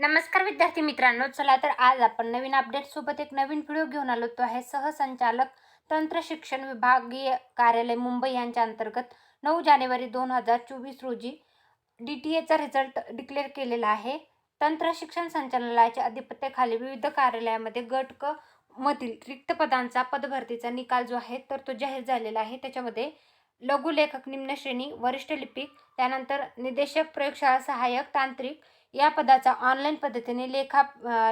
नमस्कार विद्यार्थी मित्रांनो चला तर आज आपण नवीन अपडेट सोबत एक नवीन व्हिडिओ घेऊन आलो. तो आहे सहसंचालक तंत्र शिक्षण विभागीय कार्यालय मुंबई यांच्या अंतर्गत नऊ जानेवारी दोन हजार चोवीस रोजी डी टी एचा रिझल्ट डिक्लेअर केलेला आहे. तंत्र शिक्षण संचालनालयाच्या अधिपत्याखाली विविध कार्यालयामध्ये गट क मधील रिक्त पदांचा पदभरतीचा निकाल जो आहे तर तो जाहीर झालेला आहे. त्याच्यामध्ये लघुलेखक निम्नश्रेणी वरिष्ठ लिपिक त्यानंतर निदेशक प्रयोगशाळा सहाय्यक तांत्रिक या पदाचा ऑनलाईन पद्धतीने लेखा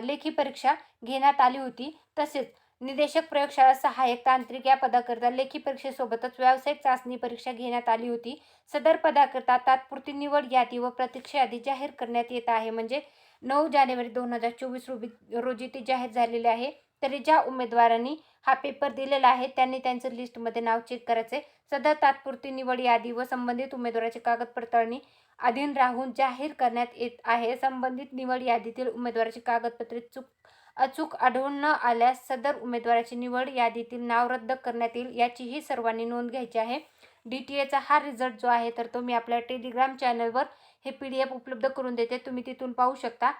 लेखी परीक्षा घेण्यात आली होती. तसेच निदेशक प्रयोगशाळा सहाय्यक तांत्रिक या पदाकरता लेखी परीक्षेसोबतच व्यावसायिक चाचणी परीक्षा घेण्यात आली होती. सदर पदाकरता तात्पुरती निवड यादी व प्रतीक्षा यादी जाहीर करण्यात येत आहे. म्हणजे नऊ जानेवारी दोन हजार चोवीस रोजी रोजी ती जाहीर झालेली आहे. तरी ज्या उमेदवारांनी हा पेपर दिलेला आहे त्यांनी त्यांचं लिस्टमध्ये नाव चेक करायचे सदर तात्पुरती निवड यादी व संबंधित उमेदवाराची कागद पडताळणी अधीन राहून जाहीर करण्यात येत आहे. संबंधित निवड यादीतील उमेदवाराची कागदपत्रे चूक अचूक आढळून न आल्यास सदर उमेदवाराची निवड यादीतील नाव रद्द करण्यात येईल याचीही सर्वांनी नोंद घ्यायची आहे. डी टी एचा हा रिझल्ट जो आहे तर तो मी आपल्या टेलिग्राम चॅनलवर हे पी डी एफ उपलब्ध करून देते. तुम्ही तिथून पाहू शकता.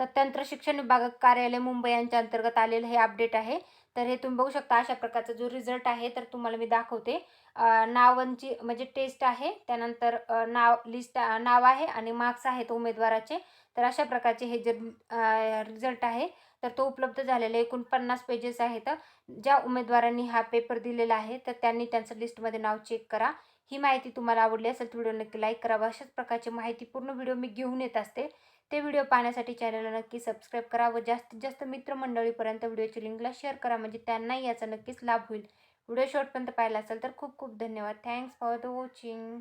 तर तंत्र शिक्षण विभाग कार्यालय मुंबई यांच्या अंतर्गत आलेलं हे अपडेट आहे. तर हे तुम्ही बघू शकता अशा प्रकारचा जो रिझल्ट आहे तर तुम्हाला मी दाखवते. नावांची म्हणजे टेस्ट आहे त्यानंतर नाव लिस्ट नाव आहे आणि मार्क्स आहेत उमेदवाराचे. तर अशा प्रकारचे हे जे रिझल्ट आहे तर तो उपलब्ध झालेला आहे. एकूण पन्नास पेजेस आहेत. ज्या उमेदवारांनी हा पेपर दिलेला आहे तर त्यांनी त्यांचं लिस्टमध्ये नाव चेक करा. ही माहिती तुम्हाला आवडली असेल तर व्हिडिओ नक्की लाईक करावा अशाच प्रकारची माहिती पूर्ण व्हिडिओ मी घेऊन येत असते. ते व्हिडिओ पाहण्यासाठी चॅनलला नक्की सबस्क्राईब करा व जास्तीत जास्त मित्रमंडळीपर्यंत व्हिडिओची लिंकला शेअर करा. म्हणजे त्यांनाही याचा नक्कीच लाभ होईल. व्हिडिओ शॉर्टपर्यंत पाहिला असेल तर खूप खूप धन्यवाद. Thanks for the watching